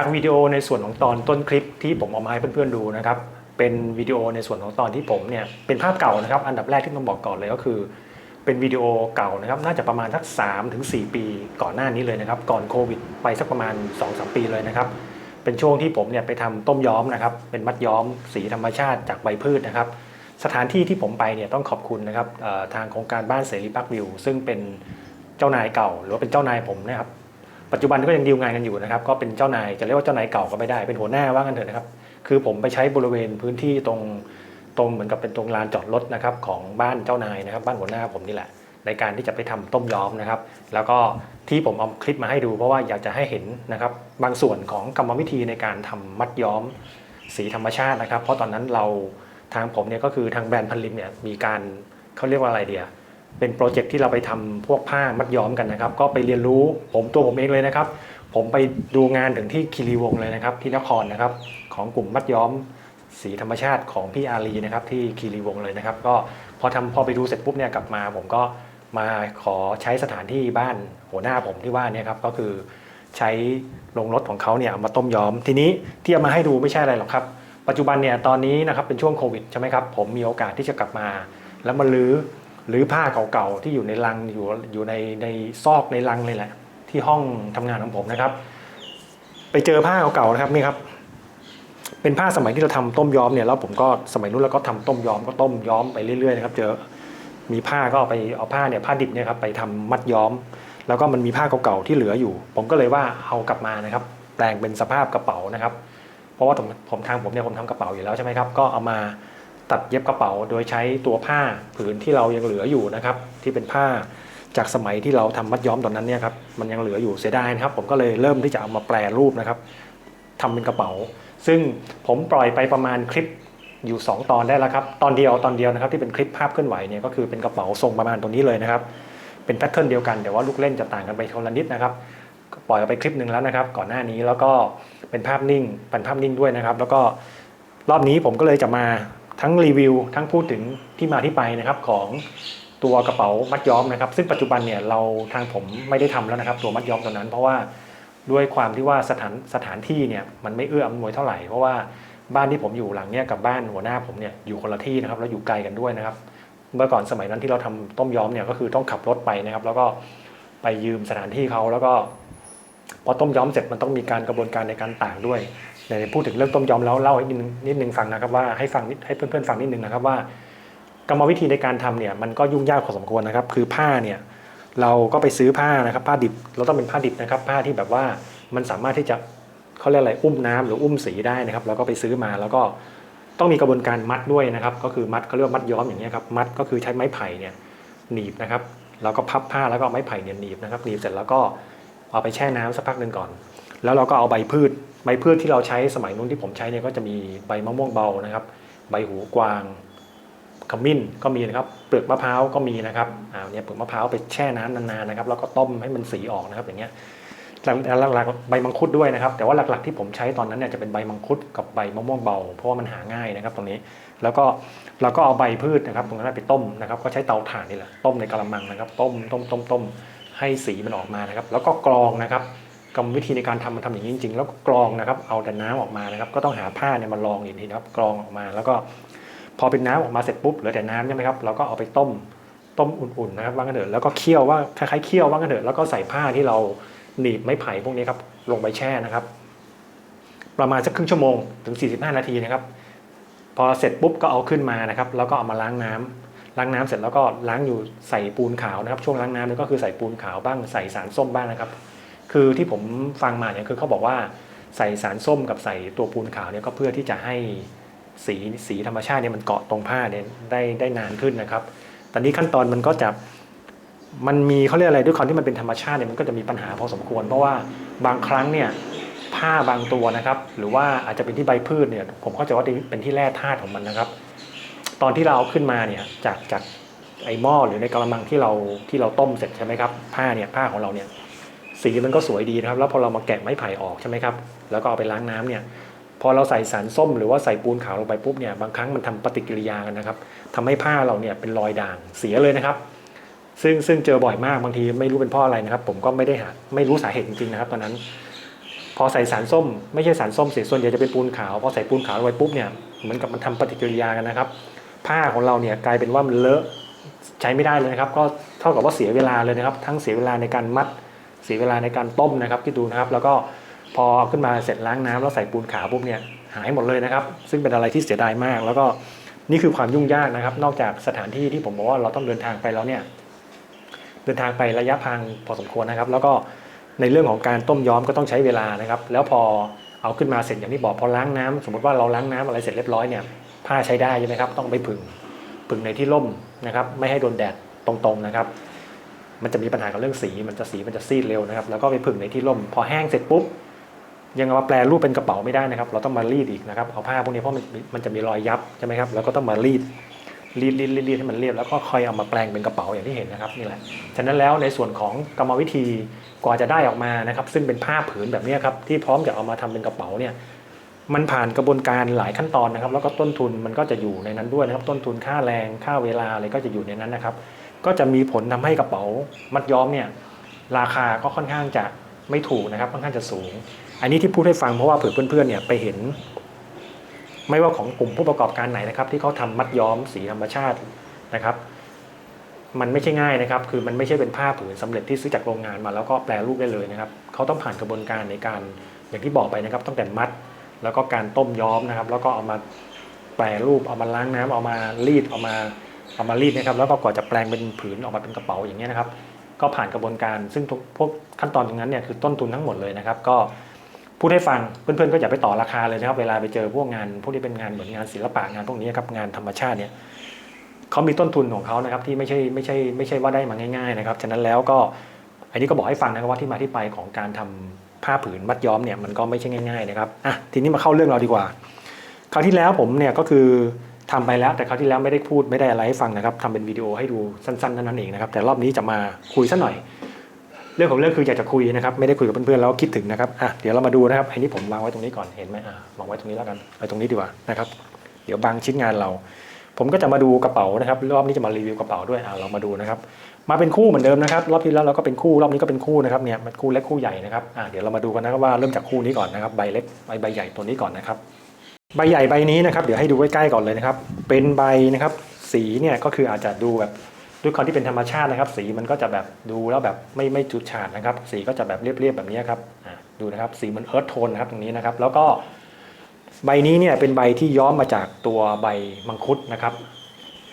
จากวิดีโอในส่วนของตอนต้นคลิปที่ผมเอามาให้เพื่อนๆดูนะครับเป็นวิดีโอในส่วนของตอนที่ผมเนี่ยเป็นภาพเก่านะครับ อันดับแรกที่ต้องบอกก่อนเลยก็คือ เป็นวิดีโอเก่านะครับ น่าจะประมาณสัก3ถึง4ปีก่อนหน้านี้เลยนะครับ ก่อนโควิดไปสักประมาณ 2-3 ปีเลยนะครับ เป็นช่วงที่ผมเนี่ยไปทำต้มย้อมนะครับ เป็นมัดย้อมสีธรรมชาติจากใบพืชนะครับ สถานที่ที่ผมไปเนี่ยต้องขอบคุณนะครับทางโครงการบ้านเสรีพักวิวซึ่งเป็นเจ้านายเก่า หรือว่าเป็นเจ้านายผมนะครับ ปัจจุบันก็ยังดีลงานกันอยู่นะครับ ก็เป็นเจ้านายจะเรียกว่าเจ้านายเก่าก็ไม่ได้เป็นหัวหน้าว่ากันเถอะนะครับ คือผมไปใช้บริเวณพื้นที่ตรงตรงเหมือนกับเป็นตรงลานจอดรถนะครับของบ้านเจ้านายนะครับ บ้านหัวหน้าผมนี่แหละ ในการที่จะไปทำต้มย้อมนะครับ แล้วก็ที่ผมเอาคลิปมาให้ดูเพราะว่าอยากจะให้เห็นนะครับ บางส่วนของกรรมวิธีในการทำมัดย้อมสีธรรมชาตินะครับ เพราะตอนนั้นเราทางผมเนี่ยก็คือทางแบรนด์พันลิมเนี่ยมีการเขาเรียกว่าอะไรเดีย เป็นโปรเจกต์ที่เราไปทำพวกผ้ามัดย้อมกันนะครับ ก็ไปเรียนรู้ผมตัวผมเองเลยนะครับ ผมไปดูงานถึงที่คีรีวงเลยนะครับ ที่นครนะครับ ของกลุ่มมัดย้อมสีธรรมชาติของพี่อารีนะครับ ที่คีรีวงเลยนะครับ ก็พอทำพอไปดูเสร็จปุ๊บเนี่ยกลับมา ผมก็มาขอใช้สถานที่บ้านหัวหน้าผมที่ว่านี่ครับก็คือใช้โรงรถของเขาเนี่ยเอามาต้มย้อม ทีนี้ที่เอามาให้ดูไม่ใช่อะไรหรอกครับ ปัจจุบันเนี่ยตอนนี้นะครับเป็นช่วงโควิดใช่ไหมครับผมมีโอกาสที่จะกลับมา แล้วมาลื้อ หรือผ้าเก่าๆที่อยู่ในลังอยู่อยู่ในในซอกในลังเลยแหละ ที่ห้องทำงานของผมนะครับ ไปเจอผ้าเก่าๆนะครับนี่ครับ เป็นผ้าสมัยที่เราทำต้มย้อมเนี่ยแล้วผมก็สมัยนู้นเราก็ทำต้มย้อมก็ต้มย้อมไปเรื่อยๆนะครับ เจอมีผ้าก็เอาไปเอาผ้าเนี่ยผ้าดิบเนี่ยครับไปทำมัดย้อม แล้วก็มันมีผ้าเก่าๆที่เหลืออยู่ ผมก็เลยว่าเอากลับมานะครับ แปลงเป็นสภาพกระเป๋านะครับ เพราะว่าผมผมทางผมเนี่ยผมทำกระเป๋าอยู่แล้วใช่ไหมครับก็เอามา ตัดเย็บกระเป๋าโดยใช้ตัวผ้าผืนที่เรายังเหลืออยู่นะครับ ที่เป็นผ้าจากสมัยที่เราทำมัดย้อมตอนนั้นเนี่ยครับมันยังเหลืออยู่เสียดายนะครับ ผมก็เลยเริ่มที่จะเอามาแปลรูปนะครับทำเป็นกระเป๋า ซึ่งผมปล่อยไปประมาณคลิปอยู่ 2 ตอนได้แล้วครับ ตอนเดียวตอนเดียวนะครับที่เป็นคลิปภาพเคลื่อนไหวเนี่ยก็คือเป็นกระเป๋าทรงประมาณตรงนี้เลยนะครับ เป็นแพทเทิร์นเดียวกันแต่ว่าลูกเล่นจะต่างกันไปคนละนิดนะครับปล่อยไปคลิปหนึ่งแล้วนะครับ ก่อนหน้านี้แล้วก็เป็นภาพนิ่งเป็นภาพนิ่งด้วยนะครับ แล้วก็รอบนี้ผมก็เลยจะมา ทั้งรีวิวทั้งพูดถึงที่มาที่ไปนะครับของตัวกระเป๋ามัดย้อมนะครับ ซึ่งปัจจุบันเนี่ยเราทางผมไม่ได้ทำแล้วนะครับ ตัวมัดย้อมตัวนั้น เพราะว่าด้วยความที่ว่าสถานสถานที่เนี่ยมันไม่เอื้ออำนวยเท่าไหร่เพราะว่าบ้านที่ผมอยู่หลังเนี่ยกับบ้านหัวหน้าผมเนี่ยอยู่คนละที่นะครับแล้วอยู่ไกลกันด้วยนะครับ เมื่อก่อนสมัยนั้นที่เราทำต้มย้อมเนี่ยก็คือต้องขับรถไปนะครับ แล้วก็ไปยืมสถานที่เขาแล้วก็พอต้มย้อมเสร็จมันต้องมีการกระบวนการในการต่างด้วย ในพูดถึงเรื่องต้มย้อมแล้วเล่าให้นิดนึงนิดนึงฟังนะครับว่าให้ฟังให้เพื่อนๆฟังนิดนึงนะครับว่ากรรมวิธีในการทำเนี่ยมันก็ยุ่งยากพอสมควรนะครับ คือผ้าเนี่ยเราก็ไปซื้อผ้านะครับ ผ้าดิบเราต้องเป็นผ้าดิบนะครับ ผ้าที่แบบว่ามันสามารถที่จะเขาเรียกอะไรอุ้มน้ำหรืออุ้มสีได้นะครับเราก็ไปซื้อมาแล้วก็ต้องมีกระบวนการมัดด้วยนะครับ ก็คือมัดเขาเรียกมัดย้อมอย่างเงี้ครับมัดก็คือใช้ไม้ไผ่เนี่ยหนีบนะครับแล้วก็พับผ้าแล้วก็ไม้ไผ่เนี่ยหนีบนะครับหนีบเสร็จแล้วก็เอาไปแช่น้ำสักพักหนึ่งก่อน แล้วเราก็เอาใบพืช ใบพืชที่เราใช้สมัยนู้นที่ผมใช้เนี่ยก็จะมีใบมะม่วงเบานะครับ ใบหูกวางขมิ้นก็มีนะครับ เปลือกมะพร้าวก็มีนะครับอ่าเนี่ยเปลือกมะพร้าวไปแช่น้ำนานๆนะครับแล้วก็ต้มให้มันสีออกนะครับอย่างเงี้ยหลักๆใบมังคุดด้วยนะครับ แต่ว่าหลักๆที่ผมใช้ตอนนั้นเนี่ยจะเป็นใบมังคุดกับใบมะม่วงเบา เพราะว่ามันหาง่ายนะครับ ตรงนี้ แล้วก็เราก็เอาใบพืชนะครับ ตรงนั้นไปต้มนะครับ ก็ใช้เตาถ่านนี่แหละต้มในกระมังนะครับ ต้มต้มต้มต้มให้สีมันออกมานะครับ แล้วก็กรองนะครับ กรรมวิธีในการทำมันทำอย่างนี้จริงๆ แล้วก็กรองนะครับ เอาแต่น้ำออกมานะครับ ก็ต้องหาผ้าเนี่ยมารองอีกทีนะครับกรองออกมา แล้วก็พอเป็นน้ำออกมาเสร็จปุ๊บเหลือแต่น้ำใช่ไหมครับเราก็เอาไปต้มต้มอุ่นๆนะครับว่างกันเถอะแล้วก็เคี่ยวว่าคล้ายๆเคี่ยวว่างกันเถอะแล้วก็ใส่ผ้าที่เราหนีบไม้ไผ่พวกนี้ครับลงไปแช่นะครับ ประมาณสักครึ่งชั่วโมงถึง 45 นาทีนะครับ พอเสร็จปุ๊บก็เอาขึ้นมานะครับ แล้วก็เอามาล้างน้ำล้างน้ำเสร็จแล้วก็ล้างอยู่ใส่ปูนขาวนะครับ ช่วงล้างน้ำนี่ก็คือใส่ปูนขาวบ้างใส่สารส้มบ้างนะครับ คือที่ผมฟังมาเนี่ยคือเขาบอกว่าใส่สารส้มกับใส่ตัวปูนขาวเนี่ยก็เพื่อที่จะให้สีสีธรรมชาติเนี่ยมันเกาะตรงผ้าเนี่ยได้ได้นานขึ้นนะครับ ตอนนี้ขั้นตอนมันก็จะมันมีเขาเรียกอะไรด้วยความที่มันเป็นธรรมชาติเนี่ยมันก็จะมีปัญหาพอสมควร เพราะว่าบางครั้งเนี่ยผ้าบางตัวนะครับ หรือว่าอาจจะเป็นที่ใบพืชเนี่ยผมเข้าใจว่าเป็นที่แร่ธาตุของมันนะครับ ตอนที่เราเอาขึ้นมาเนี่ยจากจากไอหม้อหรือในกระมังที่เราที่เราต้มเสร็จใช่ไหมครับผ้าเนี่ยผ้าของเราเนี่ย สีมันก็สวยดีนะครับแล้วพอเรามาแกะไม้ไผ่ออกใช่ไหมครับแล้วก็เอาไปล้างน้ำเนี่ยพอเราใส่สารส้มหรือว่าใส่ปูนขาวลงไปปุ๊บเนี่ยบางครั้งมันทำปฏิกิริยากันนะครับทำให้ผ้าเราเนี่ยเป็นรอยด่างเสียเลยนะครับ ซึ่งซึ่งเจอบ่อยมากบางทีไม่รู้เป็นเพราะอะไรนะครับ ผมก็ไม่ได้หาไม่รู้สาเหตุจริงๆนะครับตอนนั้น พอใส่สารส้ม ไม่ใช่สารส้มเสียส่วนใหญ่จะเป็นปูนขาวพอใส่ปูนขาวลงไปปุ๊บเนี่ยเหมือนกับมันทำปฏิกิริยากันนะครับ ผ้าของเราเนี่ยกลายเป็นว่ามันเลอะใช้ไม่ได้เลยนะครับ ก็เท่ากับว่าเสียเวลาเลยนะครับ ทั้งเสียเวลาในการมัด สียเวลาในการต้มนะครับที่ดูนะครับแล้วก็พอเอาขึ้นมาเสร็จล้างน้ำแล้วใส่ปูนขาวปุ๊บเนี่ยหายหมดเลยนะครับ ซึ่งเป็นอะไรที่เสียดายมาก แล้วก็นี่คือความยุ่งยากนะครับ นอกจากสถานที่ที่ผมบอกว่าเราต้องเดินทางไปแล้วเนี่ยเดินทางไประยะทางพอสมควรนะครับ แล้วก็ในเรื่องของการต้มย้อมก็ต้องใช้เวลานะครับ แล้วพอเอาขึ้นมาเสร็จอย่างที่บอกพอล้างน้ำสมมติว่าเราล้างน้ำอะไรเสร็จเรียบร้อยเนี่ยผ้าใช้ได้ใช่ไหมครับต้องไปผึ่งผึ่งในที่ร่มนะครับ ไม่ให้โดนแดดตรงๆนะครับ มันจะมีปัญหากับเรื่องสี มันจะสีมันจะซีดเร็วนะครับ แล้วก็ไปผึ่งในที่ร่ม พอแห้งเสร็จปุ๊บ ยังเอามาแปลรูปเป็นกระเป๋าไม่ได้นะครับ เราต้องมารีดอีกนะครับ เอาผ้าพวกนี้เพราะมันมันจะมีรอยยับใช่ไหมครับ แล้วก็ต้องมารีด รีดรีดรีดให้มันเรียบ แล้วก็ค่อยเอามาแปลงเป็นกระเป๋าอย่างที่เห็นนะครับนี่แหละ ฉะนั้นแล้วในส่วนของกรรมวิธีกว่าจะได้ออกมานะครับ ซึ่งเป็นผ้าผืนแบบนี้ครับ ที่พร้อมจะเอามาทำเป็นกระเป๋าเนี่ยมันผ่านกระบวนการหลายขั้นตอนนะครับ แล้วก็ต้นทุนมันก็จะอยู่ในนั้นด้วยนะครับ ต้นทุนค่าแรงค่าเวลาอะไรก็จะอยู่ในนั้นนะครับ ก็จะมีผลทำให้กระเป๋ามัดย้อมเนี่ยราคาก็ค่อนข้างจะไม่ถูกนะครับค่อนข้างจะสูง อันนี้ที่พูดให้ฟังเพราะว่าเผื่อเพื่อนๆเนี่ยไปเห็น ไม่ว่าของกลุ่มผู้ประกอบการไหนนะครับ ที่เขาทำมัดย้อมสีธรรมชาตินะครับ มันไม่ใช่ง่ายนะครับ คือมันไม่ใช่เป็นผ้าผืนสำเร็จที่ซื้อจากโรงงานมาแล้วก็แปลรูปได้เลยนะครับเขาต้องผ่านกระบวนการในการอย่างที่บอกไปนะครับ ตั้งแต่มัดแล้วก็การต้มย้อมนะครับ แล้วก็เอามาแปรรูปเอามาล้างน้ำเอามารีดเอามา เอามารีดนะครับแล้วก็กว่าจะแปลงเป็นผืนออกมาเป็นกระเป๋าอย่างเงี้ยนะครับ ก็ผ่านกระบวนการซึ่งทุกพวกขั้นตอนตรงนั้นเนี่ยคือต้นทุนทั้งหมดเลยนะครับ ก็พูดให้ฟังเพื่อนๆก็อย่าไปต่อราคาเลยนะครับ เวลาไปเจอพวกงานพวกที่เป็นงานเหมือนงานศิลปะงานพวกนี้ครับงานธรรมชาติเนี่ยเขามีต้นทุนของเขานะครับที่ไม่ใช่ไม่ใช่ไม่ใช่ว่าได้มาง่าย ๆนะครับ ฉะนั้นแล้วก็อันนี้ก็บอกให้ฟังนะครับว่าที่มาที่ไปของการทำผ้าผืนมัดย้อมเนี่ยมันก็ไม่ใช่ง่าย ๆนะครับอะทีนี้มาเข้าเรื่องเราดีกว่า คราวที่แล้วผมเนี่ยก็คือ ทำไปแล้วแต่คราวที่แล้วไม่ได้พูดไม่ได้อะไรให้ฟังนะครับทำเป็นวิดีโอให้ดูสั้นๆเท่านั้นเองนะครับแต่รอบนี้จะมาคุยสักหน่อย เรื่องของเรื่องคืออยากจะคุยนะครับไม่ได้คุยกับเพื่อนๆแล้วคิดถึงนะครับอะเดี๋ยวเรามาดูนะครับอันนี้ผมวางไว้ตรงนี้ก่อนเห็นไหมอะวางไว้ตรงนี้แล้วกันไว้ตรงนี้ดีกว่านะครับเดี๋ยวบางชิ้นงานเรา ผมก็จะมาดูกระเป๋านะครับรอบนี้จะมารีวิวกระเป๋าด้วยอะเรามาดูนะครับมาเป็นคู่เหมือนเดิมนะครับรอบที่แล้วเราก็เป็นคู่รอบนี้ก็เป็นคู่นะครับเนี่ยมันคู่เล็กคู่ใหญ่นะครับอะเดี๋ยวเรามาดูกันนะครับว่าเริ่มจากคู่นี้ก่อนนะครับใบเล็กใบใบใหญ่ตัวนี้ก่อนนะครับ ใบใหญ่ใบนี้นะครับเดี๋ยวให้ดูใกล้ๆก่อนเลยนะครับ เป็นใบนะครับ สีเนี่ยก็คืออาจจะดูแบบด้วยความที่เป็นธรรมชาตินะครับ สีมันก็จะแบบดูแล้วแบบไม่ไม่จุดฉาดนะครับ สีก็จะแบบเรียบๆแบบนี้ครับดูนะครับสีเหมือนเอิร์ธโทนนะครับตรงนี้นะครับ แล้วก็ใบนี้เนี่ยเป็นใบที่ย้อมมาจากตัวใบมังคุดนะครับ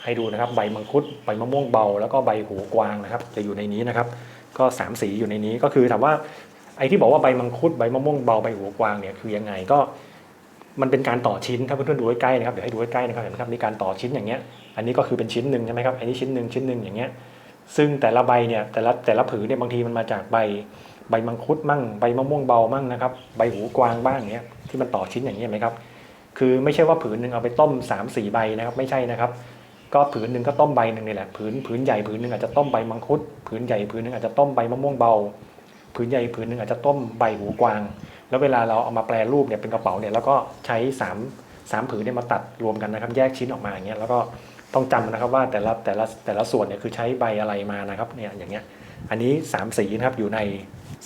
ให้ดูนะครับใบมังคุดใบมะม่วงเบา แล้วก็ใบหูกวางนะครับ จะอยู่ในนี้นะครับ ก็สามสีอยู่ในนี้ก็คือถามว่าไอ้ที่บอกว่าใบมังคุดใบมะม่วงเบาใบหูกวางเนี่ยคือยังไงก็ มันเป็นการต่อชิ้นถ้าเพื่อนๆดูใกล้ๆนะครับเดี๋ยวให้ดูใกล้ๆนะครับเห็นไหมครับมีการต่อชิ้นอย่างเงี้ยอันนี้ก็คือเป็นชิ้นหนึ่งใช่ไหมครับอันนี้ชิ้นหนึ่งชิ้นหนึ่งอย่างเงี้ยซึ่งแต่ละใบเนี่ยแต่ละแต่ละผืนเนี่ยบางทีมันมาจากใบใบมังคุดมั่งใบมะม่วงเบามั่งนะครับใบหูกวางบ้างเงี้ยที่มันต่อชิ้นอย่างเงี้ยไหมครับคือไม่ใช่ว่าผืนหนึ่งเอาไปต้ม3ามสี่ใบนะครับไม่ใช่นะครับ ก็ผืนหนึ่งก็ต้มใบหนึ่งนี่แหละผืนผืนใหญ่ผืนหนึ่งอาจจะต้มใบมังคุด ผืนใหญ่ผืนหนึ่งอาจจะต้มใบมะม่วงเบา ผืนใหญ่ผืนหนึ่งอาจจะต้มใบหูกวาง แล้วเวลาเราเอามาแปลรูปเนี่ยเป็นกระเป๋าเนี่ยแล้วก็ใช้สามสามผืนเนี่ยมาตัดรวมกันนะครับ แยกชิ้นออกมาอย่างเงี้ยแล้วก็ต้องจำนะครับว่าแต่ละแต่ละแต่ละส่วนเนี่ยคือใช้ใบอะไรมานะครับเนี่ยอย่างเงี้ยอันนี้สามสีนะครับอยู่ใน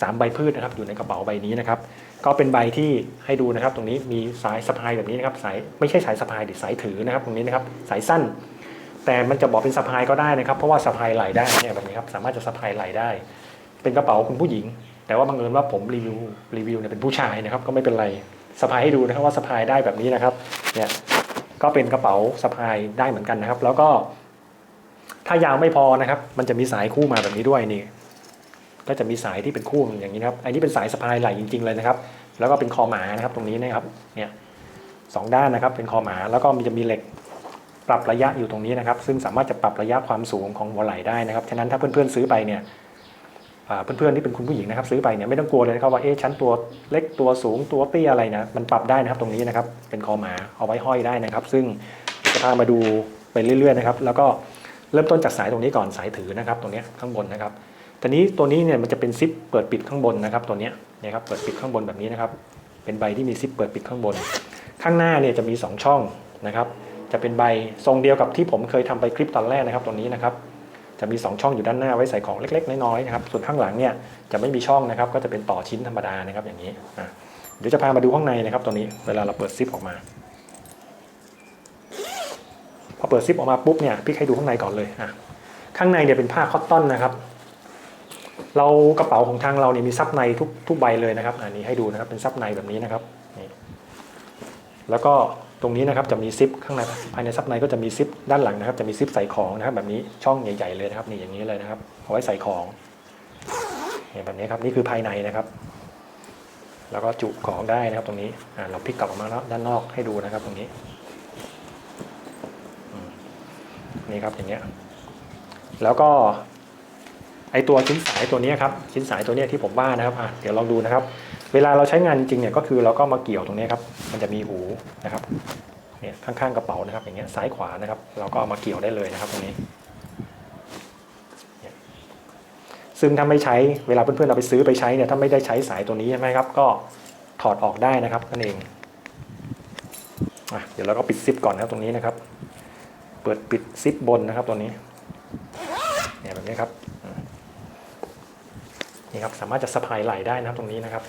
สามใบพืชนะครับ อยู่ในกระเป๋าใบนี้นะครับ ก็เป็นใบที่ให้ดูนะครับ ตรงนี้มีสายสะพายแบบนี้นะครับสายไม่ใช่สายสะพายดิสายถือนะครับ ตรงนี้นะครับสายสั้น แต่มันจะบอกเป็นสะพายก็ได้นะครับ เพราะว่าสะพายไหลได้เนี่ยแบบนี้ครับสามารถจะสะพายไหลได้ เป็นกระเป๋าคุณผู้หญิง แต่ว่าบังเอิญว่าผมรีวิวรีวิวเนี่ยเป็นผู้ชายนะครับก็ไม่เป็นไรสะพายให้ดูนะครับว่าสะพายได้แบบนี้นะครับเนี่ยก็เป็นกระเป๋าสะพายได้เหมือนกันนะครับ แล้วก็ ถ้ายาวไม่พอนะครับ มันจะมีสายคู่มาแบบนี้ด้วยนี่ ก็จะมีสายที่เป็นคู่อย่างนี้ครับอันนี้เป็นสายสะพายไหลจริง ๆเลยนะครับ แล้วก็เป็นคอหมานะครับ ตรงนี้นะครับ เนี่ยสองด้านนะครับ เป็นคอหมาแล้วก็มันจะมีเหล็กปรับระยะอยู่ตรงนี้นะครับ ซึ่งสามารถจะปรับระยะความสูงของหัวไหล่ได้นะครับฉะนั้นถ้าเพื่อนๆซื้อไปเนี่ย เพื่อนๆที่เป็นคุณผู้หญิงนะครับซื้อไปเนี่ยไม่ต้องกลัวเลยนะครับว่าเอ๊ะชั้นตัวเล็กตัวสูงตัวเตี้ยอะไรนะมันปรับได้นะครับตรงนี้นะครับเป็นคอหมาเอาไว้ห้อยได้นะครับ ซึ่งจะพามาดูไปเรื่อยๆนะครับแล้วก็เริ่มต้นจากสายตรงนี้ก่อนสายถือนะครับตรงนี้ข้างบนนะครับทีนี้ตัวนี้เนี่ยมันจะเป็นซิปเปิดปิดข้างบนนะครับตัวนี้นี่ยครับเปิดปิดข้างบนแบบนี้นะครับเป็นใบที่มีซิปเปิดปิดข้างบน ข้างหน้าเนี่ยจะมีสองช่องนะครับจะเป็นใบทรงเดียวกับที่ผมเคยทำไปคลิปตอนแรกนะครับตรงนี้นะครับ จะมี 2 ช่องอยู่ด้านหน้าไว้ใส่ของเล็ก ๆ น้อยๆนะครับส่วนข้างหลังเนี่ยจะไม่มีช่องนะครับก็จะเป็นต่อชิ้นธรรมดานะครับอย่างนี้เดี๋ยวจะพามาดูข้างในนะครับตัวนี้เวลาเราเปิดซิปออกมาพอเปิดซิปออกมาปุ๊บเนี่ยพี่ให้ดูข้างในก่อนเลยอะข้างในเนี่ยเป็นผ้าคอตตอนนะครับ เรากระเป๋าของทางเราเนี่ยมีซับในทุกทุกใบเลยนะครับ อันนี้ให้ดูนะครับเป็นซับในแบบนี้นะครับนี่แล้วก็ ตรงนี้นะครับจะมีซิปข้างในภายในซับในก็จะมีซิปด้านหลังนะครับ จะมีซิปใส่ของนะครับ แบบนี้ช่องใหญ่ๆเลยนะครับ นี่อย่างนี้เลยนะครับเอาไว้ใส่ของเนี่ยแบบนี้ครับนี่คือภายในนะครับ แล้วก็จุของได้นะครับตรงนี้อ่าเราพลิกกลับออกมาแล้วด้านนอกให้ดูนะครับตรงนี้นี่ครับอย่างเงี้ยแล้วก็ไอตัวชิ้นสายตัวนี้ครับชิ้นสายตัวนี้ที่ผมว่านะครับอะเดี๋ยวลองดูนะครับ เวลาเราใช้งานจริงเนี่ยก็คือเราก็มาเกี่ยวตรงนี้ครับมันจะมีหูนะครับเนี่ยข้างๆกระเป๋านะครับอย่างเงี้ยซ้ายขวานะครับ เราก็เอามาเกี่ยวได้เลยนะครับตรงนี้ ซึ่งถ้าไม่ใช้เวลาเพื่อนๆเราไปซื้อไปใช้เนี่ยถ้าไม่ได้ใช้สายตัวนี้ใช่ไหมครับ ก็ถอดออกได้นะครับนั่นเองอเดี๋ยวเราก็ปิดซิปก่อนนะครับตรงนี้นะครับ เปิดปิดซิปบนนะครับตัวนี้เนี่ยแบบนี้ครับนี่ครับสามารถจะสะพายไหล่ได้นะครับตรงนี้นะครับ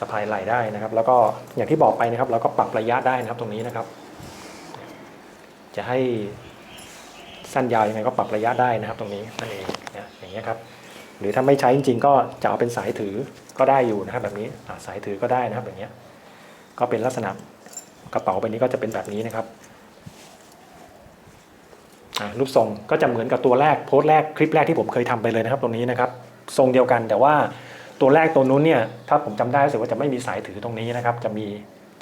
สะพายไหล่ได้นะครับ แล้วก็อย่างที่บอกไปนะครับ เราก็ปรับระยะได้นะครับตรงนี้นะครับ จะให้สั้นยาวยังไงก็ปรับระยะได้นะครับ ตรงนี้นั่นเองเนี่อย่างเงี้ยครับ หรือถ้าไม่ใช้จริงๆ ก็จะเอาเป็นสายถือก็ได้อยู่นะครับ แบบนี้สายถือก็ได้นะครับแบบเนี้ยก็เป็นลักษณะกระเป๋าใบนี้ก็จะเป็นแบบนี้นะครับรูปทรงก็จะเหมือนกับตัวแรกโพสต์แรกคลิปแรกที่ผมเคยทำไปเลยนะครับ ตรงนี้นะครับ ทรงเดียวกันแต่ว่า ตัวแรกตัวนู้นเนี่ยถ้าผมจำได้รู้สึกว่าจะไม่มีสายถือตรงนี้นะครับ จะมี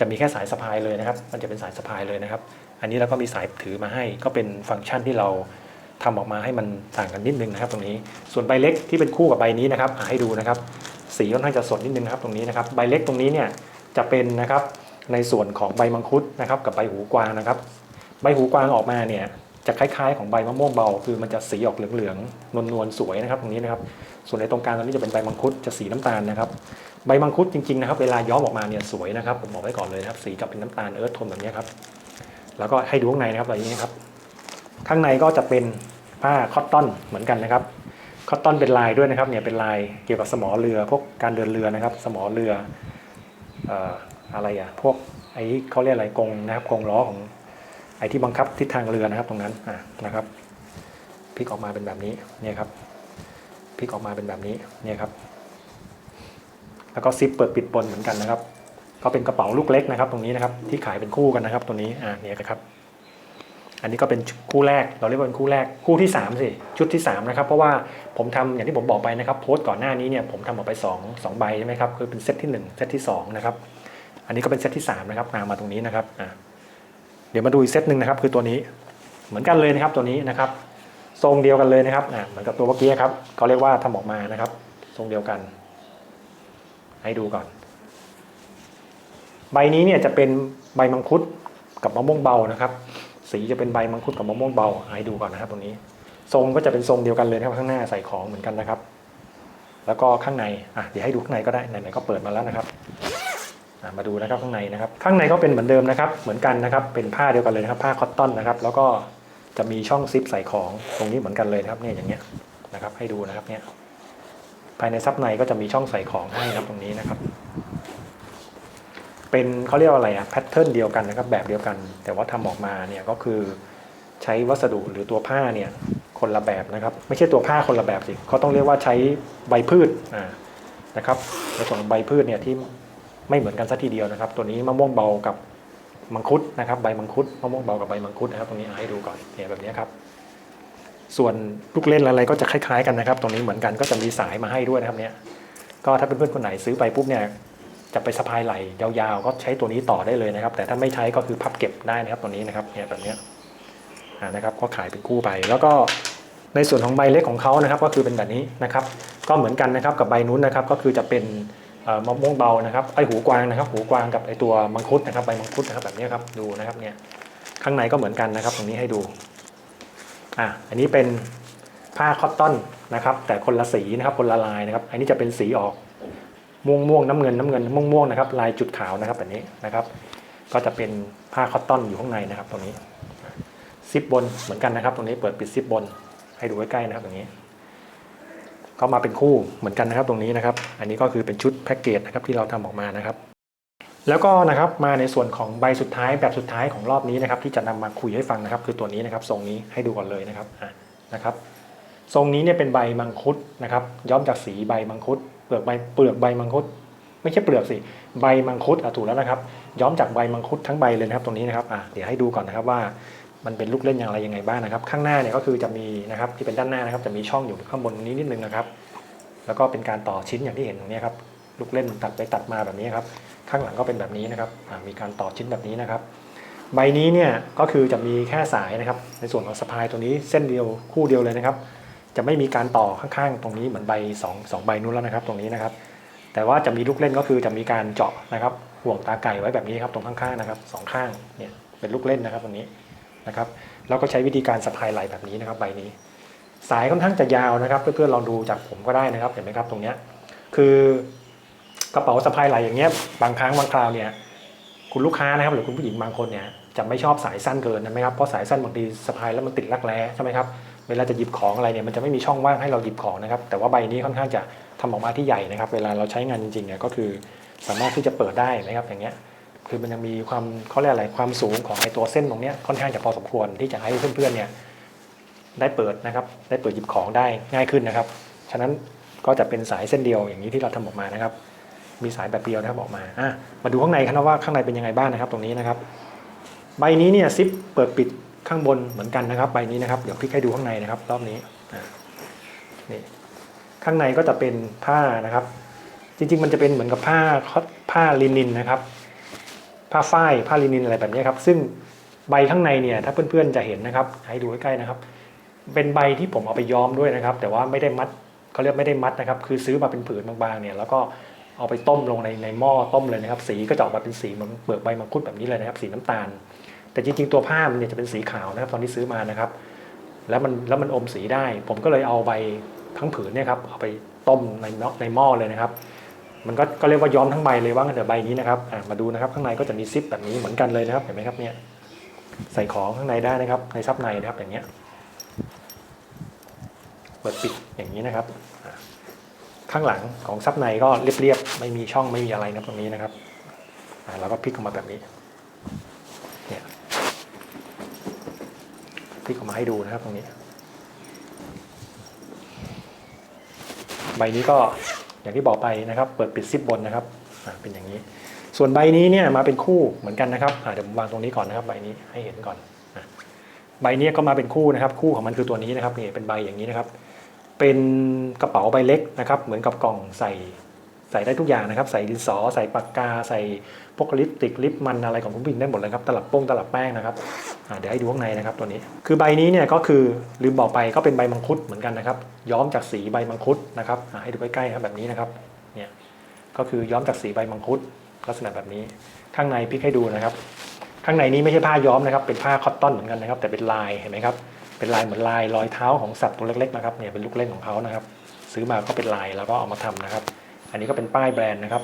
จะมีแค่สายสะพายเลยนะครับ มันจะเป็นสายสะพายเลยนะครับ อันนี้เราก็มีสายถือมาให้ ก็เป็นฟังก์ชันที่เราทำออกมาให้มันต่างกันนิดนึงนะครับ ตรงนี้ ส่วนใบเล็กที่เป็นคู่กับใบนี้นะครับอ่าให้ดูนะครับ สีค่อนข้างจะสดนิดนึงครับตรงนี้นะครับ ใบเล็กตรงนี้เนี่ยจะเป็นนะครับในส่วนของใบมังคุดนะครับ กับใบหูกวางนะครับ ใบหูกวางออกมาเนี่ย จะคล้ายๆ ของใบมะม่วงเบา คือมันจะสีออกเหลืองๆนวลๆสวยนะครับตรงนี้นะครับ ส่วนในตรงกลางตรงนี้จะเป็นใบมังคุดจะสีน้ำตาลนะครับใบมังคุดจริงๆนะครับเวลาย้อมออกมาเนี่ยสวยนะครับผมบอกไว้ก่อนเลยนะครับ สีจะเป็นน้ำตาลเอิร์ธโทนแบบนี้ครับแล้วก็ให้ดูข้างในนะครับแบบนี้ครับ ข้างในก็จะเป็นผ้าคอตตอนเหมือนกันนะครับคอตตอนเป็นลายด้วยนะครับเนี่ยเป็นลายเกี่ยวกับสมอเรือพวกการเดินเรือนะครับ สมอเรือออะไรอะพวกไอ้เขาเรียกอะไรกงนะครับกงล้อของ อ้ที่บังคับทิศทางเรือนะครับตรงนั้นอะนะครับพลิกออกมาเป็นแบบนี้เนี่ยครับพลิกออกมาเป็นแบบนี้เนี่ยครับ แล้วก็ซิปเปิดปิดปนเหมือนกันนะครับ ก็เป็นกระเป๋าลูกเล็กนะครับ ตรงนี้นะครับที่ขายเป็นคู่กันนะครับ ตัวนี้อ่าเนี่ยนะครับ อันนี้ก็เป็นคู่แรกเราเรียกว่าเป็นคู่แรกคู่ที่3สิชุดที่3นะครับเพราะว่าผมทำอย่างที่ผมบอกไปนะครับ โพสต์ก่อนหน้านี้เนี่ยผมทำออกไป2 2ใบใช่ไหมครับคือเป็นเซตที่ 1 เซตที่2นะครับอันนี้ก็เป็นเซตที่3นะครับตามมาตรงนี้นะครับอ่า ดี๋ยวมาดูอีกเซตหนึ่งนะครับ คือตัวนี้เหมือนกันเลยนะครับตัวนี้นะครับ ทรงเดียวกันเลยนะครับอ่าเหมือนกับตัวเมื่อกี้ครับเขาเรียกว่าทำออกมานะครับ ทรงเดียวกัน ให้ดูก่อน ใบนี้เนี่ยจะเป็นใบมังคุดกับมะม่วงเบานะครับ สีจะเป็นใบมังคุดกับมะม่วงเบาให้ดูก่อนนะครับ ตรงนี้ ทรงก็จะเป็นทรงเดียวกันเลยครับข้างหน้าใส่ของเหมือนกันนะครับ แล้วก็ข้างในอะเดี๋ยวให้ดูข้างในก็ได้ไหนๆก็เปิดมาแล้วนะครับ มาดูนะครับข้างในนะครับ ข้างในก็เป็นเหมือนเดิมนะครับ เหมือนกันนะครับ เป็นผ้าเดียวกันเลยนะครับ ผ้าคอตตอนนะครับ แล้วก็จะมีช่องซิปใส่ของตรงนี้เหมือนกันเลยนะครับเนี่ยอย่างเงี้ยนะครับ ให้ดูนะครับเนี่ยภายในซับในก็จะมีช่องใส่ของให้นะครับตรงนี้นะครับ เป็นเขาเรียกว่าอะไรอะแพทเทิร์นเดียวกันนะครับ แบบเดียวกัน แต่ว่าทำออกมาเนี่ยก็คือใช้วัสดุหรือตัวผ้าเนี่ยคนละแบบนะครับ ไม่ใช่ตัวผ้าคนละแบบสิเขาต้องเรียกว่าใช้ใบพืชอ่านะครับในส่วนใบพืชเนี่ยที่ ไม่เหมือนกันซะทีเดียวนะครับ ตัวนี้มะม่วงเบากับมังคุดนะครับ ใบมังคุดมะม่วงเบากับใบมังคุดนะครับ ตรงนี้เอาให้ดูก่อนเนี่ยแบบนี้ครับ ส่วนลูกเล่นอะไรก็จะคล้ายๆกันนะครับ ตรงนี้เหมือนกันก็จะมีสายมาให้ด้วยนะครับเนี่ยก็ถ้าเป็นเพื่อนคนไหนซื้อไปปุ๊บเนี่ยจะไปสะพายไหลยาวๆ ก็ใช้ตัวนี้ต่อได้เลยนะครับ แต่ถ้าไม่ใช้ก็คือพับเก็บได้นะครับตัวนี้นะครับเนี่ยแบบนี้นะครับก็ขายเป็นคู่ไป แล้วก็ในส่วนของใบเล็กของเขานะครับ ก็คือเป็นแบบนี้นะครับ ก็เหมือนกันนะครับกับใบนู้นนะครับ ก็คือจะเป็น มะม่วงเบานะครับไอหูกวางนะครับ หูกวางกับไอตัวมังคุดนะครับใบมังคุดนะครับแบบนี้ครับดูนะครับเนี่ยข้างในก็เหมือนกันนะครับ ตรงนี้ให้ดูอะอันนี้เป็นผ้าคอตตอนนะครับ แต่คนละสีนะครับคนละลายนะครับ อันนี้จะเป็นสีออกม่วงม่วงน้ำเงินน้ำเงินม่วงม่วงนะครับ ลายจุดขาวนะครับแบบนี้นะครับ ก็จะเป็นผ้าคอตตอนอยู่ข้างในนะครับ ตรงนี้ซิปบนเหมือนกันนะครับ ตรงนี้เปิดปิดซิปบนให้ดูใกล้ๆนะครับตรงนี้ ก็มาเป็นคู่เหมือนกันนะครับตรงนี้นะครับ อันนี้ก็คือเป็นชุดแพ็กเกจนะครับที่เราทำออกมานะครับ แล้วก็นะครับมาในส่วนของใบสุดท้ายแบบสุดท้ายของรอบนี้นะครับที่จะนำมาคุยให้ฟังนะครับ คือตัวนี้นะครับทรงนี้ให้ดูก่อนเลยนะครับนะครับทรงนี้เนี่ยเป็นใบมังคุดนะครับ ย้อมจากสีใบมังคุดเปลือกใบเปลือกใบมังคุด ไม่ใช่เปลือกสิใบมังคุดอะถูกแล้วนะครับ ย้อมจากใบมังคุดทั้งใบเลยนะครับตรงนี้นะครับอะเดี๋ยวให้ดูก่อนนะครับว่า มันเป็นลูกเล่นอย่างไรยังไงบ้างนะครับ ข้างหน้าเนี่ยก็คือจะมีนะครับที่เป็นด้านหน้านะครับจะมีช่องอยู่ข้างบนนี้นิดนึงนะครับ แล้วก็เป็นการต่อชิ้นอย่างที่เห็นตรงนี้ครับลูกเล่นตัดไปตัดมาแบบนี้ครับ ข้างหลังก็เป็นแบบนี้นะครับมีการต่อชิ้นแบบนี้นะครับ ใบนี้เนี่ยก็คือจะมีแค่สายนะครับ ในส่วนของสะพายตัวนี้เส้นเดียวคู่เดียวเลยนะครับ จะไม่มีการต่อข้างๆ ตรงนี้เหมือนใบ2องสองใบนู้นแล้วนะครับ ตรงนี้นะครับ แต่ว่าจะมีลูกเล่นก็คือจะมีการเจาะนะครับห่วงตาไก่ไว้แบบนี้ครับตรงข้างๆนะครับสองข้างเนี่ยเป็นลูกเล่นนะครับตรงนี้ นะครับแล้วก็ใช้วิธีการสะพายไหล่แบบนี้นะครับใบนี้ สายค่อนข้างจะยาวนะครับ เพื่อนๆลองดูจากผมก็ได้นะครับเห็นไหมครับตรงเนี้ยคือกระเป๋าสะพายไหล่อย่างเงี้ยบางครั้งบางคราวเนี่ยคุณลูกค้านะครับหรือคุณผู้หญิงบางคนเนี่ยจะไม่ชอบสายสั้นเกินใช่ไหมครับเพราะสายสั้นบางทีสะพายแล้วมันติดรักแร้ใช่ไหมครับเวลาจะหยิบของอะไรเนี่ยมันจะไม่มีช่องว่างให้เราหยิบของนะครับแต่ว่าใบนี้ค่อนข้างจะทำออกมาที่ใหญ่นะครับ เวลาเราใช้งานจริงๆเนี่ยก็คือสามารถที่จะเปิดได้นะครับอย่างเงี้ย คือมันยังมีความเขาเรียกอะไรความสูงของไอตัวเส้นตรงนี้ค่อนข้างจะพอสมควรที่จะให้เพื่อนๆเนี่ยได้เปิดนะครับ ได้เปิดหยิบของได้ง่ายขึ้นนะครับ ฉะนั้นก็จะเป็นสายเส้นเดียวอย่างนี้ที่เราทำออกมานะครับ มีสายแบบเดียวนะครับออกมาอะมาดูข้างในกันะว่าข้างในเป็นยังไงบ้างนะครับ ตรงนี้นะครับ ใบนี้เนี่ยซิปเปิดปิดข้างบนเหมือนกันนะครับ ใบนี้นะครับเดี๋ยวพลิกให้ดูข้างในนะครับ รอบนี้นี่ข้างในก็จะเป็นผ้านะครับ จริง ๆ มันจะเป็นเหมือนกับผ้าผ้าลินินนะครับ ผ้าฝ้ายผ้าลินินอะไรแบบนี้ครับ ซึ่งใบข้างในเนี่ยถ้าเพื่อนๆจะเห็นนะครับ ให้ดูใกล้ๆนะครับ เป็นใบที่ผมเอาไปย้อมด้วยนะครับ แต่ว่าไม่ได้มัดเขาเรียกไม่ได้มัดนะครับ คือซื้อมาเป็นผืนบางๆเนี่ยแล้วก็เอาไปต้มลงในในหม้อต้มเลยนะครับ สีก็จะออกมาเป็นสีเหมือนเปลือกใบมังคุดแบบนี้เลยนะครับ สีน้ำตาล แต่จริงๆตัวผ้ามันเนี่ยจะเป็นสีขาวนะครับ ตอนที่ซื้อมานะครับ แล้วมันแล้วมันอมสีได้ ผมก็เลยเอาใบทั้งผืนเนี่ยครับเอาไปต้มในในหม้อเลยนะครับ มันก็ก็เรียกว่าย้อมทั้งใบเลยว่างั้นเดี๋ยวใบนี้นะครับมาดูนะครับข้างในก็จะมีซิปแบบนี้เหมือนกันเลยนะครับเห็นไหมครับเนี่ยใส่ของข้างในได้นะครับ ในซับในนะครับอย่างเงี้ยเปิดปิดอย่างนี้นะครับ ข้างหลังของซับในก็เรียบๆไม่มีช่องไม่มีอะไรนะตรงนี้นะครับเราก็พลิกออกมาแบบนี้เนี่ยพลิกออกมาให้ดูนะครับตรงนี้ ใบนี้ก็ อย่างที่บอกไปนะครับ เปิดปิดซิปบนนะครับเป็นอย่างนี้ ส่วนใบนี้เนี่ยมาเป็นคู่เหมือนกันนะครับเดี๋ยวผมวางตรงนี้ก่อนนะครับใบนี้ให้เห็นก่อนใบนี้ก็มาเป็นคู่นะครับ คู่ของมันคือตัวนี้นะครับนี่เป็นใบอย่างนี้นะครับ เป็นกระเป๋าใบเล็กนะครับ เหมือนกับกล่องใส่ ใส่ได้ทุกอย่างนะครับ ใส่ดินสอ ใส่ปากกา ใส่พวกลิปติกลิปมันอะไรของคุณผู้หญิงได้หมดเลยครับ ตลับโป้งตลับแป้งนะครับเดี๋ยวให้ดูข้างในนะครับตัวนี้ คือใบนี้เนี่ยก็คือลืมบอกไปก็เป็นใบมังคุดเหมือนกันนะครับ ย้อมจากสีใบมังคุดนะครับให้ดูใกล้ๆครับแบบนี้นะครับ เนี่ยก็คือย้อมจากสีใบมังคุดลักษณะแบบนี้ ข้างในพลิกให้ดูนะครับ ข้างในนี้ไม่ใช่ผ้าย้อมนะครับ เป็นผ้าคอตตอนเหมือนกันนะครับ แต่เป็นลายเห็นไหมครับเป็นลายเหมือนลายรอยเท้าของสัตว์ตัวเล็กๆนะครับเนี่ยเป็นลูกเล่นของเขานะครับ ซื้อมาก็เป็นลายแล้วก็เอามาทำนะครับ อันนี้ก็เป็นป้ายแบรนด์นะครับ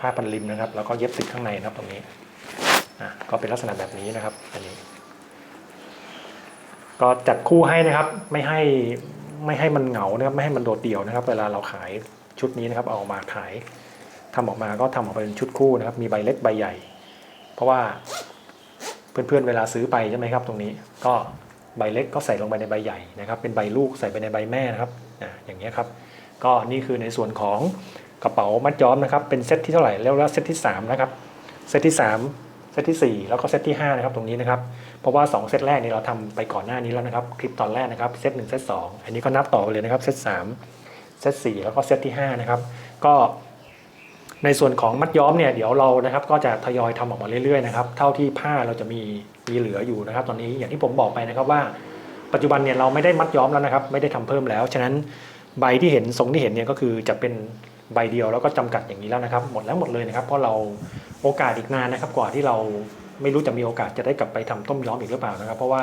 ผ้าพันริมนะครับ แล้วก็เย็บติดข้างในนะครับตรงนี้อะก็เป็นลักษณะแบบนี้นะครับ อันนี้ ก็จัดคู่ให้นะครับ ไม่ให้ไม่ให้มันเหงานะครับ ไม่ให้มันโดดเดี่ยวนะครับ เวลาเราขายชุดนี้นะครับ เอาออกมาขายทำออกมาก็ทำออกมาเป็นชุดคู่นะครับ มีใบเล็กใบใหญ่ เพราะว่าเพื่อนๆเวลาซื้อไปใช่ไหมครับ ตรงนี้ก็ใบเล็กก็ใส่ลงไปในใบใหญ่นะครับ เป็นใบลูกใส่ไปในใบแม่นะครับอย่างเงี้ครับ ก็นี่คือในส่วนของกระเป๋ามัดย้อมนะครับ เป็นเซตที่เท่าไหร่แล้วแล้วเซตที่3นะครับเซตที่ 3 เซตที่ 4 แล้วก็เซตที่5นะครับตรงนี้นะครับเพราะว่า 2 เซตแรกนี่เราทำไปก่อนหน้านี้แล้วนะครับคลิปตอนแรกนะครับเซต1เซต2อันนี้ก็นับต่อไปเลยนะครับเซต3เซต4แล้วก็เซตที่5นะครับก็ในส่วนของมัดย้อมเนี่ยเดี๋ยวเรานะครับก็จะทยอยทำออกมาเรื่อยๆนะครับเท่าที่ผ้าเราจะมีมีเหลืออยู่นะครับ ตอนนี้อย่างที่ผมบอกไปนะครับว่า ปัจจุบันเนี่ยเราไม่ได้มัดย้อมแล้วนะครับ ไม่ได้ทำเพิ่มแล้ว ฉะนั้น ใบที่เห็นทรงที่เห็นเนี่ยก็คือจะเป็นใบเดียวแล้วก็จำกัดอย่างนี้แล้วนะครับ หมดแล้วหมดเลยนะครับ เพราะเราโอกาสอีกนานนะครับ กว่าที่เราไม่รู้จะมีโอกาสจะได้กลับไปทำต้มย้อมอีกหรือเปล่านะครับ เพราะว่า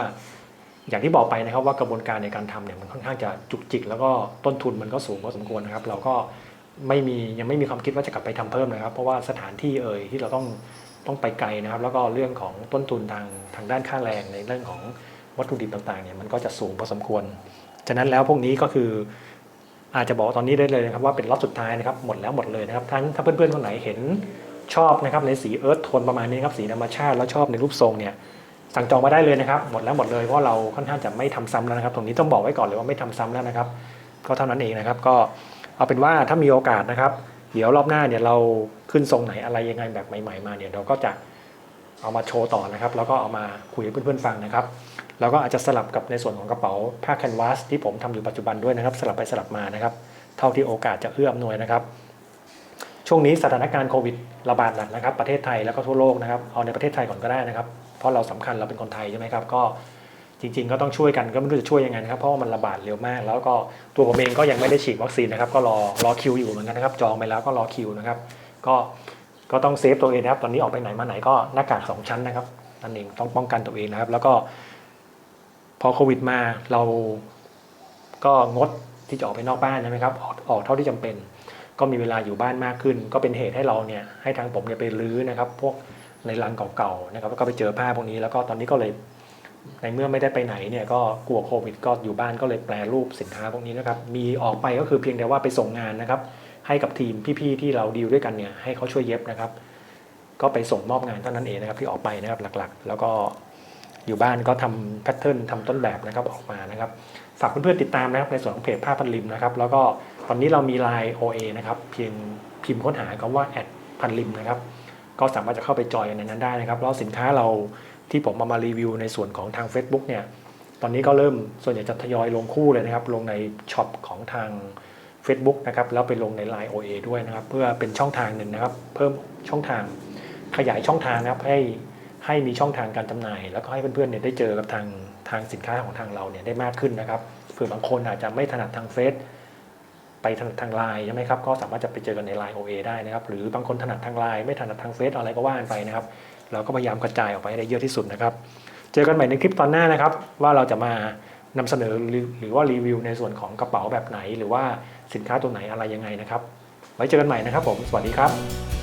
อย่างที่บอกไปนะครับว่ากระบวนการในการทำเนี่ยมันค่อนข้างจะจุกจิก แล้วก็ต้นทุนมันก็สูงพอสมควรนะครับ เราก็ไม่มียังไม่มีความคิดว่าจะกลับไปทำเพิ่มนะครับ เพราะว่าสถานที่เอ่ยที่เราต้องต้องไปไกลนะครับ แล้วก็เรื่องของต้นทุนทางทางด้านค่าแรงในเรื่องของวัตถุดิบต่างๆเนี่ยมันก็จะสูงพอสมควร ฉะนั้นแล้วพวกนี้ก็คือ อาจจะบอกตอนนี้ได้เลยนะครับว่าเป็นล็อตสุดท้ายนะครับหมดแล้วหมดเลยนะครับทั้งถ้าเพื่อนๆคนไหนเห็นชอบนะครับในสีเอิร์ธโทนประมาณนี้ครับสีธรรมชาติแล้วชอบในรูปทรงเนี่ยสั่งจองมาได้เลยนะครับหมดแล้วหมดเลยเพราะเราค่อนข้างจะไม่ทำซ้ำแล้วนะครับ ตรงนี้ต้องบอกไว้ก่อนเลยว่าไม่ทำซ้ำแล้วนะครับ ก็เท่านั้นเองนะครับ ก็เอาเป็นว่าถ้ามีโอกาสนะครับ เดี๋ยวรอบหน้าเนี่ยเราขึ้นทรงไหนอะไรยังไงแบบใหม่ ๆ มาเนี่ยเราก็จะเอามาโชว์ต่อนะครับ แล้วก็เอามาคุยให้เพื่อนๆฟังนะครับ แล้วก็อาจจะสลับกับในส่วนของกระเป๋าผ้าแคนวาสที่ผมทำอยู่ปัจจุบันด้วยนะครับ สลับไปสลับมานะครับ เท่าที่โอกาสจะเอื้ออำนวยนะครับ ช่วงนี้สถานการณ์โควิดระบาดหนักนะครับ ประเทศไทยแล้วก็ทั่วโลกนะครับเอาในประเทศไทยก่อนก็ได้นะครับเพราะเราสำคัญเราเป็นคนไทยใช่ไหมครับก็จริงๆ ก็ต้องช่วยกันก็ไม่รู้จะช่วยยังไงนะครับเพราะว่ามันระบาดเร็วมาก แล้วก็ตัวผมเองก็ยังไม่ได้ฉีดวัคซีนนะครับ ก็รอรอคิวอยู่เหมือนกันนะครับ จองไปแล้วก็รอคิวนะครับ ก็ก็ต้องเซฟตัวเองนะครับ ตอนนี้ออกไปไหนมาไหนก็หน้ากากสองชั้นนะครับนั่นเองต้องป้องกันตัวเองนะครับ แล้วก็ พอโควิดมาเราก็งดที่จะออกไปนอกบ้านใช่ไหมครับออกออกเท่าที่จำเป็น ก็มีเวลาอยู่บ้านมากขึ้น ก็เป็นเหตุให้เราเนี่ยให้ทางผมเนี่ยไปรื้อนะครับ พวกในรังเก่าๆนะครับแล้วก็ไปเจอผ้าพวกนี้แล้วก็ตอนนี้ก็เลยในเมื่อไม่ได้ไปไหนเนี่ยก็กลัวโควิดก็อยู่บ้านก็เลยแปลรูปสินค้าพวกนี้นะครับ มีออกไปก็คือเพียงแต่ว่าไปส่งงานนะครับ ให้กับทีมพี่ๆที่เราดีลด้วยกันเนี่ยให้เขาช่วยเย็บนะครับ ก็ไปส่งมอบงานเท่านั้นเองนะครับที่ออกไปนะครับหลักๆ แล้วก็ อยู่บ้านก็ทำแพทเทิร์นทำต้นแบบนะครับออกมานะครับฝากเพื่อนๆติดตามนะครับในส่วนของเพจผ้าพันริมนะครับแล้วก็ตอนนี้เรามีไลน์ OA นะครับเพียงพิมพ์ค้นหาคำว่าแอดพันริมนะครับก็สามารถจะเข้าไปจอยในนั้นได้นะครับแล้วสินค้าเราที่ผมเอามารีวิวในส่วนของทาง Facebook เนี่ยตอนนี้ก็เริ่มส่วนใหญ่จะทยอยลงคู่เลยนะครับ ลงในช็อปของทาง Facebook นะครับแล้วไปลงใน Line OA ด้วยนะครับ เพื่อเป็นช่องทางหนึ่งนะครับ เพิ่มช่องทางขยายช่องทางนะครับให้ ให้มีช่องทางการจำหน่าย แล้วก็ให้เพื่อนๆเนี่ยได้เจอกับทางทางสินค้าของทางเราเนี่ยได้มากขึ้นนะครับเผื่อบางคนอาจจะไม่ถนัดทางเฟซไปถนัดทางไลน์ใช่ไหมครับก็สามารถจะไปเจอกันใน Line OA ได้นะครับ หรือบางคนถนัดทางไลน์ไม่ถนัดทางเฟซอะไรก็ว่ากันไปนะครับ เราก็พยายามกระจายออกไปให้ได้เยอะที่สุดนะครับ เจอกันใหม่ในคลิปตอนหน้านะครับ ว่าเราจะมานำเสนอหรือว่ารีวิวในส่วนของกระเป๋าแบบไหน หรือว่าสินค้าตัวไหนอะไรยังไงนะครับ ไว้เจอกันใหม่นะครับผมสวัสดีครับ